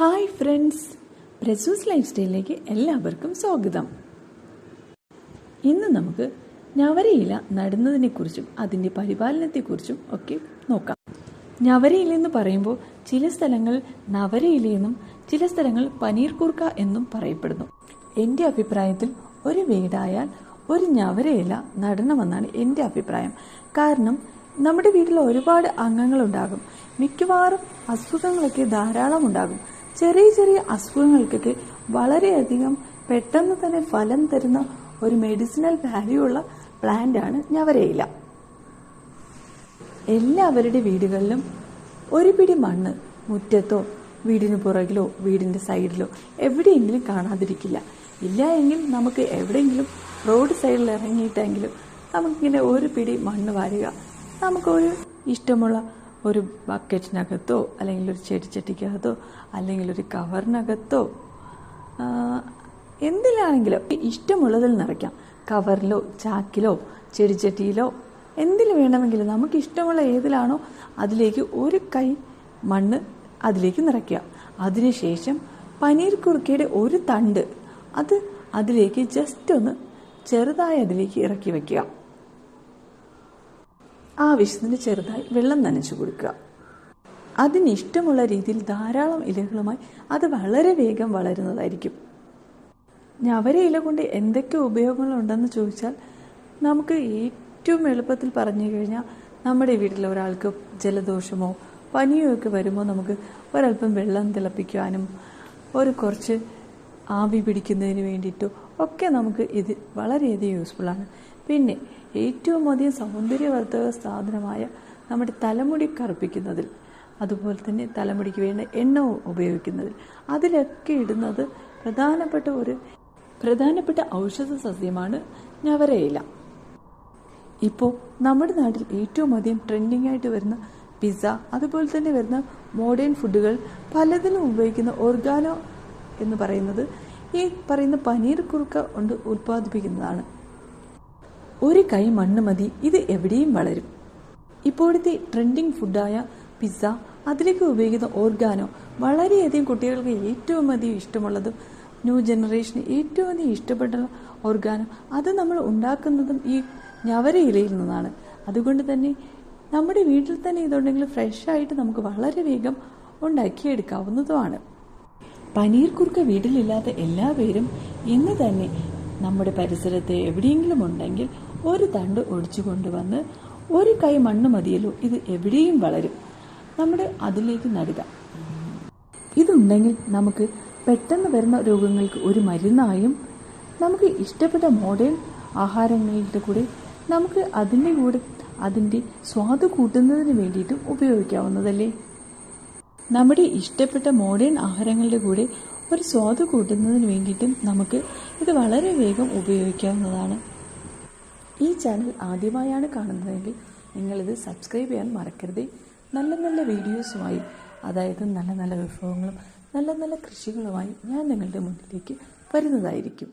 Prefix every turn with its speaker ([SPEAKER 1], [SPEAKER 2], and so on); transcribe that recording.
[SPEAKER 1] Hi friends. പ്രസൂസ് life സ്റ്റൈലിലേക്ക് എല്ലാവർക്കും സ്വാഗതം. ഇന്ന് നമുക്ക് ഞവരയില നടുന്നതിനെക്കുറിച്ചും അതിന്റെ പരിപാലനത്തെക്കുറിച്ചും ഒക്കെ നോക്കാം. ഞവരയില എന്ന് പറയുമ്പോൾ ചില സ്ഥലങ്ങൾ നവരയിലയെന്നും ചില സ്ഥലങ്ങൾ പനീർ കുർക്ക എന്നും പറയപ്പെടുന്നു. എന്റെ അഭിപ്രായത്തിൽ ഒരു വീടായാൽ ഒരു ഞവരയില നടണമെന്നാണ് എന്റെ അഭിപ്രായം. കാരണം നമ്മുടെ വീട്ടിൽ ഒരുപാട് അംഗങ്ങളുണ്ടാകും. മിക്കവാറും അസുഖങ്ങളൊക്കെ ധാരാളം ഉണ്ടാകും. ചെറിയ ചെറിയ അസുഖങ്ങൾക്കൊക്കെ വളരെയധികം പെട്ടെന്ന് തന്നെ ഫലം തരുന്ന ഒരു മെഡിസിനൽ വാല്യൂ ഉള്ള പ്ലാന്റ് ആണ് ഞവരയില. എല്ലാവരുടെ വീടുകളിലും ഒരു പിടി മണ്ണ് മുറ്റത്തോ വീടിന് പുറകിലോ വീടിന്റെ സൈഡിലോ എവിടെയെങ്കിലും കാണാതിരിക്കില്ല. ഇല്ല എങ്കിൽ നമുക്ക് എവിടെയെങ്കിലും റോഡ് സൈഡിൽ ഇറങ്ങിയിട്ടെങ്കിലും നമുക്കിങ്ങനെ ഒരു പിടി മണ്ണ് വാരുക. നമുക്കൊരു ഇഷ്ടമുള്ള ഒരു ബക്കറ്റിനകത്തോ അല്ലെങ്കിൽ ഒരു ചെടിച്ചട്ടിക്കകത്തോ അല്ലെങ്കിൽ ഒരു കവറിനകത്തോ എന്തിലാണെങ്കിലും ഇഷ്ടമുള്ളതിൽ നിറയ്ക്കാം. കവറിലോ ചാക്കിലോ ചെടിച്ചട്ടിയിലോ എന്തിൽ വേണമെങ്കിലും നമുക്ക് ഇഷ്ടമുള്ള ഏതിലാണോ അതിലേക്ക് ഒരു കൈ മണ്ണ് അതിലേക്ക് നിറയ്ക്കുക. അതിനുശേഷം പനീർ കുറുക്കയുടെ ഒരു തണ്ട് അത് അതിലേക്ക് ജസ്റ്റ് ഒന്ന് ചെറുതായി അതിലേക്ക് ഇറക്കി വെക്കുക. ആവശ്യത്തിന് ചെറുതായി വെള്ളം നനച്ചു കൊടുക്കുക. അതിനിഷ്ടമുള്ള രീതിയിൽ ധാരാളം ഇലകളുമായി അത് വളരെ വേഗം വളരുന്നതായിരിക്കും. ഞവര ഇല കൊണ്ട് എന്തൊക്കെ ഉപയോഗങ്ങളുണ്ടെന്ന് ചോദിച്ചാൽ നമുക്ക് ഏറ്റവും എളുപ്പത്തിൽ പറഞ്ഞു കഴിഞ്ഞാൽ നമ്മുടെ വീട്ടിലെ ഒരാൾക്ക് ജലദോഷമോ പനിയോ ഒക്കെ വരുമ്പോൾ നമുക്ക് ഒരല്പം വെള്ളം തിളപ്പിക്കാനും ഒരു കുറച്ച് ആവി പിടിക്കുന്നതിന് വേണ്ടിയിട്ടോ ഒക്കെ നമുക്ക് ഇത് വളരെയധികം യൂസ്ഫുള്ളാണ് പിന്നെ ഏറ്റവും അധികം സൗന്ദര്യവർദ്ധക സാധനമായ നമ്മുടെ തലമുടി കറുപ്പിക്കുന്നതിൽ അതുപോലെ തന്നെ തലമുടിക്ക് വേണ്ട എണ്ണ ഉപയോഗിക്കുന്നതിൽ. അതിലൊക്കെ ഇടുന്നത് പ്രധാനപ്പെട്ട ഒരു പ്രധാനപ്പെട്ട ഔഷധ സസ്യമാണ് ഞവരയില. ഇപ്പോൾ നമ്മുടെ നാട്ടിൽ ഏറ്റവും അധികം ട്രെൻഡിങ് ആയിട്ട് വരുന്ന പിസ്സ അതുപോലെ തന്നെ വരുന്ന മോഡേൺ ഫുഡുകൾ പലതിലും ഉപയോഗിക്കുന്ന ഓർഗാനോ എന്ന് പറയുന്നത് ഈ പറയുന്ന പനീർ കുറുക്ക കൊണ്ട് ഉൽപ്പാദിപ്പിക്കുന്നതാണ്. ഒരു കൈ മണ്ണ് മതി ഇത് എവിടെയും വളരും. ഇപ്പോഴത്തെ ട്രെൻഡിങ് ഫുഡായ പിസ്സ അതിലേക്ക് ഉപയോഗിക്കുന്ന ഓർഗാനോ വളരെയധികം കുട്ടികൾക്ക് ഏറ്റവും അധികം ഇഷ്ടമുള്ളതും ന്യൂ ജനറേഷന് ഏറ്റവും അധികം ഇഷ്ടപ്പെട്ട ഓർഗാനോ അത് നമ്മൾ ഉണ്ടാക്കുന്നതും ഈ ഞവര ഇലയിൽ നിന്നാണ്. അതുകൊണ്ട് തന്നെ നമ്മുടെ വീട്ടിൽ തന്നെ ഇതുണ്ടെങ്കിൽ ഫ്രഷ് ആയിട്ട് നമുക്ക് വളരെ വേഗം ഉണ്ടാക്കിയെടുക്കാവുന്നതുമാണ്. പനീർ കുറുക്ക വീട്ടിലില്ലാത്ത എല്ലാവരും ഇന്ന് തന്നെ നമ്മുടെ പരിസരത്ത് എവിടെയെങ്കിലും ഉണ്ടെങ്കിൽ ഒരു തണ്ട് ഒടിച്ചു കൊണ്ടുവന്ന് ഒരു കൈ മണ്ണ് മതിയല്ലോ ഇത് എവിടെയും വളരും. നമ്മുടെ അതിലേക്ക് നടുക. ഇതുണ്ടെങ്കിൽ നമുക്ക് പെട്ടെന്ന് വരുന്ന രോഗങ്ങൾക്ക് ഒരു മരുന്നായും നമുക്ക് ഇഷ്ടപ്പെട്ട മോഡേൺ ആഹാരങ്ങളുടെ കൂടെ നമുക്ക് അതിന്റെ കൂടെ അതിന്റെ സ്വാദ് കൂട്ടുന്നതിന് വേണ്ടിയിട്ടും ഉപയോഗിക്കാവുന്നതല്ലേ? നമ്മുടെ ഇഷ്ടപ്പെട്ട മോഡേൺ ആഹാരങ്ങളുടെ കൂടെ ഒരു സ്വാദ് കൂട്ടുന്നതിന് വേണ്ടിയിട്ടും നമുക്ക് ഇത് വളരെ വേഗം ഉപയോഗിക്കാവുന്നതാണ്. ഈ ചാനൽ ആദ്യമായാണ് കാണുന്നതെങ്കിൽ നിങ്ങളിത് സബ്സ്ക്രൈബ് ചെയ്യാൻ മറക്കരുത്. നല്ല നല്ല വീഡിയോസുമായി അതായത് നല്ല നല്ല വിഭവങ്ങളും നല്ല നല്ല കൃഷികളുമായി ഞാൻ നിങ്ങളുടെ മുന്നിലേക്ക് വരുന്നതായിരിക്കും.